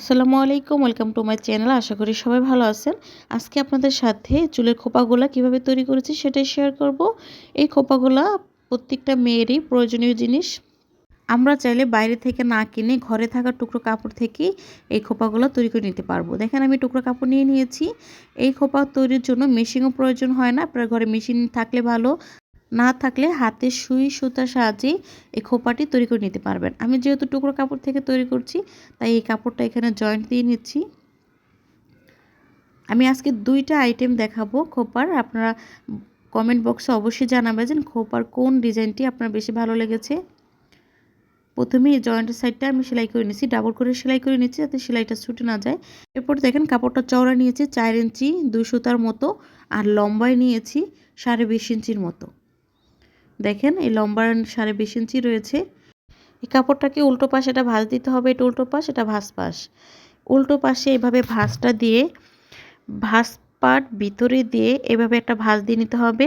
আসসালামু আলাইকুম, welcome to my channel. আশা করি সবাই ভালো আছেন। আজকে আপনাদের সাথে চুলের খোপাগুলা কীভাবে তৈরি করেছি সেটাই শেয়ার করব। এই খোপাগুলা প্রত্যেকটা মেয়েরই প্রয়োজনীয় জিনিস। আমরা চাইলে বাইরে থেকে না কিনে ঘরে থাকা টুকরো কাপড় থেকেই এই খোপাগুলো তৈরি করে নিতে পারব। দেখেন, আমি টুকরো কাপড় নিয়ে নিয়েছি। এই খোপা তৈরির জন্য মেশিনও প্রয়োজন হয় না। আপনার ঘরে মেশিন থাকলে ভালো। না থাকলে হাতে সুই, সুতার সাহায্যে এই খোপাটি তৈরি করে নিতে পারবেন। আমি যেহেতু টুকরো কাপড় থেকে তৈরি করছি, তাই এই কাপড়টা এখানে জয়েন্ট দিয়ে নিচ্ছি। আমি আজকে দুইটা আইটেম দেখাবো খোপার। আপনারা কমেন্ট বক্সে অবশ্যই জানাবেন যে খোপার কোন ডিজাইনটি আপনার বেশি ভালো লেগেছে। প্রথমে এই জয়েন্টের সাইডটা আমি সেলাই করে নিচ্ছি ডাবল করে সেলাই করে নিচ্ছি যাতে সেলাইটা ছুটে না যায়। এরপর দেখেন কাপড়টা চওড়া নিয়েছি, চার ইঞ্চি, দুই সুতার মতো, আর লম্বায় নিয়েছি সাড়ে বিশ ইঞ্চির মতো। দেখেন, এই লম্বা সাড়ে বিশ ইঞ্চি রয়েছে। এই কাপড়টাকে উল্টো পাশ এটা ভাঁজ দিতে হবে, এটা উল্টো পাশ, এটা ভাঁজ পাশ। উল্টো পাশে এভাবে ভাঁজটা দিয়ে, ভাঁজ পাট ভিতরে দিয়ে এভাবে একটা ভাঁজ দিয়ে নিতে হবে।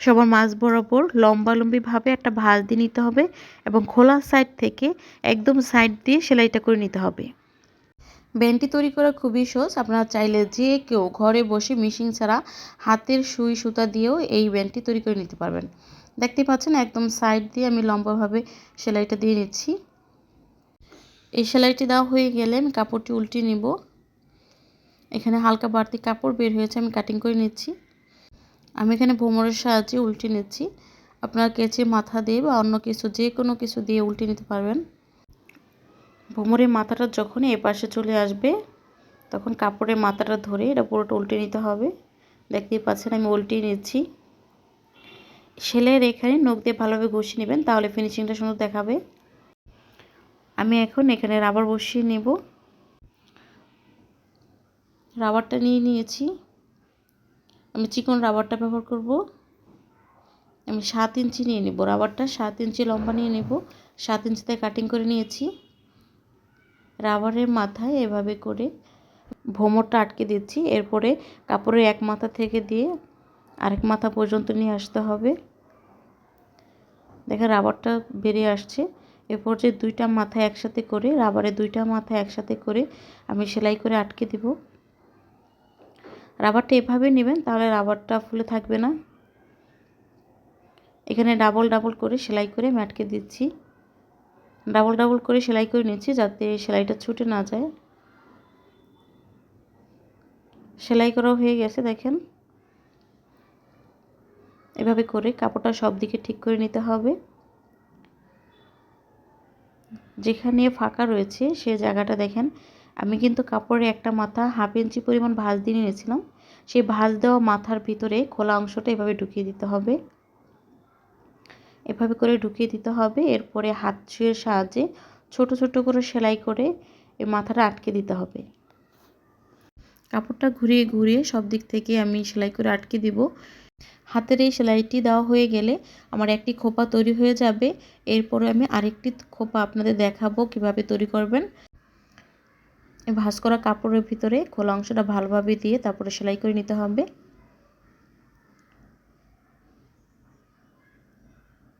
সবার মাছ বরাবর লম্বালম্বিভাবে একটা ভাঁজ দিয়ে নিতে হবে এবং খোলা সাইড থেকে একদম সাইড দিয়ে সেলাইটা করে নিতে হবে। ব্যান্ডটি তৈরি করা খুবই সহজ। আপনারা চাইলে যে কেউ ঘরে বসে মেশিন ছাড়া হাতের সুই, সুতা দিয়েও এই ব্যান্ডটি তৈরি করে নিতে পারবেন। দেখতে পাচ্ছেন, একদম সাইড দিয়ে আমি লম্বাভাবে সেলাইটা দিয়ে নিচ্ছি। এই সেলাইটি দেওয়া হয়ে গেলে আমি কাপড়টি উল্টে নিব। এখানে হালকা বাড়তি কাপড় বের হয়েছে, আমি কাটিং করে নিচ্ছি। আমি এখানে ভোমরের সাহায্যে উল্টে নিচ্ছি। আপনারা কেচে মাথা দিয়ে বা অন্য কিছু, যে কোনো কিছু দিয়ে উল্টে নিতে পারবেন। ভোমরের মাথাটা যখনই এপাশে চলে আসবে, তখন কাপড়ের মাথাটা ধরে এটা পুরোটা উল্টে নিতে হবে। দেখতেই পাচ্ছেন, আমি উল্টিয়ে নিচ্ছি। সেলাইয়ের এখানে নখ দিয়ে ভালোভাবে ঘষিয়ে নেবেন, তাহলে ফিনিশিংটা সুন্দর দেখাবে। আমি এখন এখানে রাবার বসিয়ে নেব। রাবারটা নিয়ে নিয়েছি। আমি চিকন রাবারটা ব্যবহার করব। আমি সাত ইঞ্চি নিয়ে নেব রাবারটা সাত ইঞ্চি লম্বা নিয়ে নেব। সাত ইঞ্চিতে কাটিং করে নিয়েছি। রাবারের মাথায় এভাবে করে ভোমরটা আটকে দিচ্ছি। এরপরে কাপড়ের এক মাথা থেকে দিয়ে আরেক মাথা পর্যন্ত নিয়ে আসতে হবে। দেখেন, রাবারটা বেরিয়ে আসছে। এরপর যে দুইটা মাথা একসাথে করে রাবারের দুইটা মাথা একসাথে করে আমি সেলাই করে আটকে দিব। রাবারটা এভাবে নেবেন, তাহলে রাবারটা ফুলে থাকবে না। এখানে ডাবল ডাবল করে সেলাই করে আমি আটকে দিচ্ছি। ডাবল ডাবল করে সেলাই করে নিচ্ছি যাতে সেলাইটা ছুটে না যায়। সেলাই করাও হয়ে গেছে, দেখেন। এভাবে করে কাপড়টা সব দিকে ঠিক করে নিতে হবে। যেখানে ফাঁকা রয়েছে সে জায়গাটা দেখেন, আমি কিন্তু কাপড়ে একটা মাথা হাফ ইঞ্চি পরিমাণ ভাঁজ দিয়ে নিয়েছিলাম। সেই ভাঁজ দেওয়া মাথার ভিতরে খোলা অংশটা এভাবে ঢুকিয়ে দিতে হবে। এভাবে করে ঢুকিয়ে দিতে হবে, এরপরে হাত ছুঁয়ের সাহায্যে ছোট ছোট করে সেলাই করে এই মাথাটা আটকে দিতে হবে। কাপড়টা ঘুরিয়ে ঘুরিয়ে সব দিক থেকে আমি সেলাই করে আটকে দিব। হাতের এই সেলাইটি দেওয়া হয়ে গেলে আমার একটি খোপা তৈরি হয়ে যাবে। এরপরে আমি আরেকটি খোপা আপনাদের দেখাবো কীভাবে তৈরি করবেন। ভাঁজ করা কাপড়ের ভিতরে খোলা অংশটা ভালোভাবে দিয়ে তারপরে সেলাই করে নিতে হবে।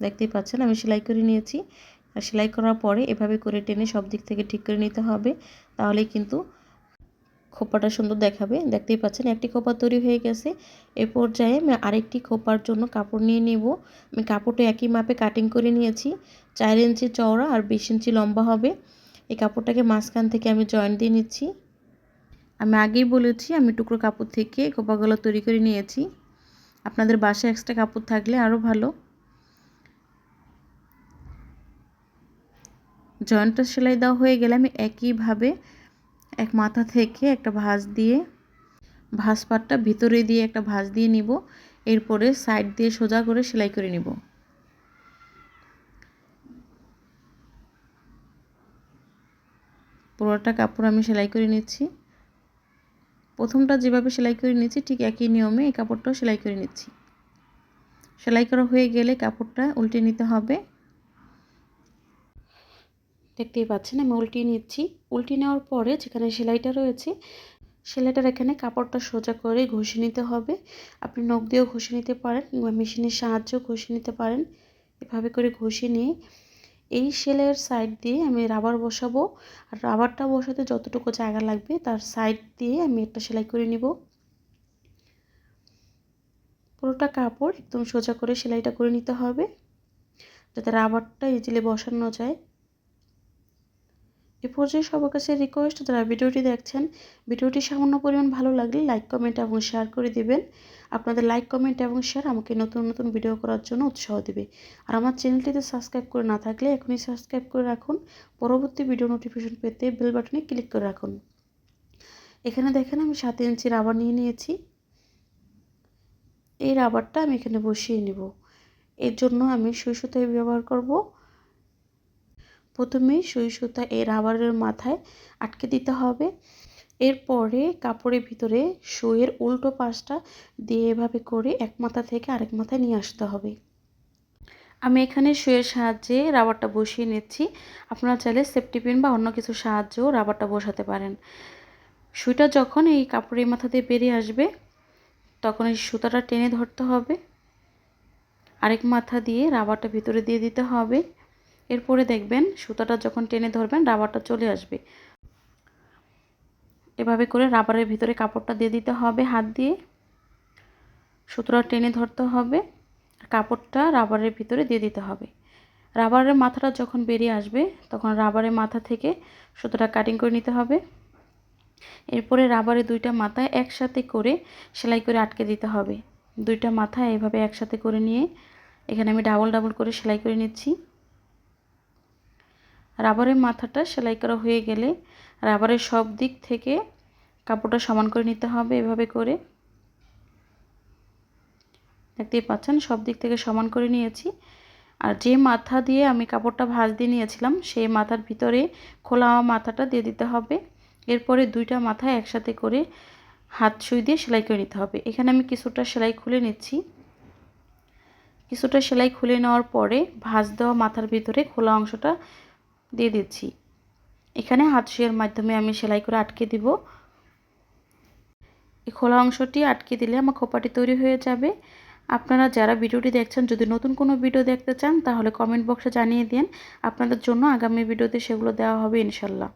দেখতেই পাচ্ছেন আমি সেলাই করে নিয়েছি। আর সেলাই করার পরে এভাবে করে টেনে সব দিক থেকে ঠিক করে নিতে হবে। তাহলে কিন্তু খোপাটা সুন্দর দেখাবে। দেখতেই পাচ্ছেন, একটি খোপা তৈরি হয়ে গেছে। এ পর্যায়ে আমি আরেকটি খোপার জন্য কাপড় নিয়ে নেব। আমি কাপড়টা একই মাপে কাটিং করে নিয়েছি। চার ইঞ্চি চওড়া আর বিশ ইঞ্চি লম্বা হবে। এই কাপড়টাকে মাঝখান থেকে আমি জয়েন্ট দিয়ে নিচ্ছি। আমি আগেই বলেছি, আমি টুকরো কাপড় থেকে খোপাগুলো তৈরি করে নিয়েছি। আপনাদের বাসায় এক্সট্রা কাপড় থাকলে আরও ভালো। জয়েন্টটা সেলাই দেওয়া হয়ে গেলে আমি একইভাবে এক মাথা থেকে একটা ভাঁজ দিয়ে ভাঁজ পাটটা ভিতরে দিয়ে একটা ভাঁজ দিয়ে নিব। এরপরে সাইড দিয়ে সোজা করে সেলাই করে নিব। পুরোটা কাপড় আমি সেলাই করে নিচ্ছি। প্রথমটা যেভাবে সেলাই করে নিচ্ছি, ঠিক একই নিয়মে এই কাপড়টাও সেলাই করে নিচ্ছি। সেলাই করা হয়ে গেলে কাপড়টা উল্টে নিতে হবে। দেখতেই পাচ্ছেন, আমি উল্টিয়ে নিচ্ছি। উল্টিয়ে নেওয়ার পরে যেখানে সেলাইটা রয়েছে, সেলাইটার এখানে কাপড়টা সোজা করে ঘষে নিতে হবে। আপনি নখ দিয়েও ঘষে নিতে পারেন কিংবা মেশিনের সাহায্যেও ঘষে নিতে পারেন। এভাবে করে ঘষে নিয়ে এই সেলাইয়ের সাইড দিয়ে আমি রাবার বসাবো। আর রাবারটা বসাতে যতটুকু জায়গা লাগবে, তার সাইড দিয়ে আমি একটা সেলাই করে নিব। পুরোটা কাপড় একদম সোজা করে সেলাইটা করে নিতে হবে। যাতে রাবারটা ইজিলি বসানো যায়। এ পর্যায়ে সবার কাছে রিকোয়েস্ট যারা ভিডিওটি দেখছেন, ভিডিওটি সামান্য পরিমাণ ভালো লাগলে লাইক কমেন্ট এবং শেয়ার করে দিবেন। আপনাদের লাইক কমেন্ট এবং শেয়ার আমাকে নতুন নতুন ভিডিও করার জন্য উৎসাহ দেবে। আর আমার চ্যানেলটিতে সাবস্ক্রাইব করে না থাকলে এখনই সাবস্ক্রাইব করে রাখুন। পরবর্তী ভিডিও নোটিফিকেশন পেতে বেল বাটনে ক্লিক করে রাখুন। এখানে দেখেন আমি সাত ইঞ্চি রাবার নিয়ে নিয়েছি। এই রাবারটা আমি এখানে বসিয়ে নেব। এর জন্য আমি সুই ব্যবহার করব। প্রথমেই সুই সুতা এই রাবারের মাথায় আটকে দিতে হবে। এরপরে কাপড়ের ভিতরে সুইয়ের উল্টো পাশটা দিয়ে এভাবে করে এক মাথা থেকে আরেক মাথায় নিয়ে আসতে হবে। আমি এখানে সুইয়ের সাহায্যে রাবারটা বসিয়ে নিচ্ছি। আপনারা চাইলে সেফটি পিন বা অন্য কিছু সাহায্যেও রাবারটা বসাতে পারেন। সুইটা যখন এই কাপড়ের মাথা দিয়ে বেরিয়ে আসবে, তখন এই সুতাটা টেনে ধরতে হবে। আরেক মাথা দিয়ে রাবারটা ভিতরে দিয়ে দিতে হবে। এরপরে দেখবেন সুতাটা যখন টেনে ধরবেন, রাবারটা চলে আসবে। এভাবে করে রাবারের ভিতরে কাপড়টা দিয়ে দিতে হবে, হাত দিয়ে। সুতোটা টেনে ধরতে হবে কাপড়টা রাবারের ভিতরে দিয়ে দিতে হবে। রাবারের মাথাটা যখন বেরিয়ে আসবে, তখন রাবারের মাথা থেকে সুতোটা কাটিং করে নিতে হবে। এরপরে রাবারের দুইটা মাথায় একসাথে করে সেলাই করে আটকে দিতে হবে। দুইটা মাথা এভাবে একসাথে করে নিয়ে, এখানে আমি ডাবল ডাবল করে সেলাই করে নিচ্ছি। রাবারের মাথাটা সেলাই করা হয়ে গেলে রাবারের সব দিক থেকে কাপড়টা সমান করে নিতে হবে এভাবে করে। দেখতেই পাচ্ছেন, সব দিক থেকে সমান করে নিয়েছি। আর যে মাথা দিয়ে আমি কাপড়টা ভাঁজ দিয়ে নিয়েছিলাম, সেই মাথার ভিতরে খোলা মাথাটা দিয়ে দিতে হবে। এরপরে দুইটা মাথা একসাথে করে হাত সুই দিয়ে সেলাই করে নিতে হবে। এখানে আমি কিছুটা সেলাই খুলে নিচ্ছি। কিছুটা সেলাই খুলে নেওয়ার পরে ভাঁজ দেওয়া মাথার ভিতরে খোলা অংশটা দিয়ে দিচ্ছি। এখানে হাত শুয়ের মাধ্যমে আমি সেলাই করে আটকে দিব। এই খোলা অংশটি আটকে দিলে আমার খোপাটি তৈরি হয়ে যাবে। আপনারা যারা ভিডিওটি দেখছেন, যদি নতুন কোনো ভিডিও দেখতে চান, তাহলে কমেন্ট বক্সে জানিয়ে দিন। আপনাদের জন্য আগামী ভিডিওতে সেগুলো দেওয়া হবে ইনশাল্লাহ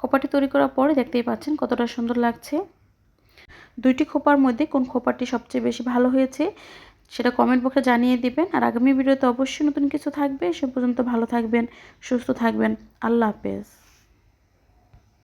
খোপাটি তৈরি করার পরে দেখতেই পাচ্ছেন কতটা সুন্দর লাগছে। দুইটি খোপার মধ্যে কোন খোপাটি সবচেয়ে বেশি ভালো হয়েছে? সেটা কমেন্ট বক্সে জানিয়ে দিবেন। আর আগামী ভিডিওতে অবশ্যই নতুন কিছু থাকবে, সে পর্যন্ত ভালো থাকবেন, সুস্থ থাকবেন। আল্লাহ হাফেজ।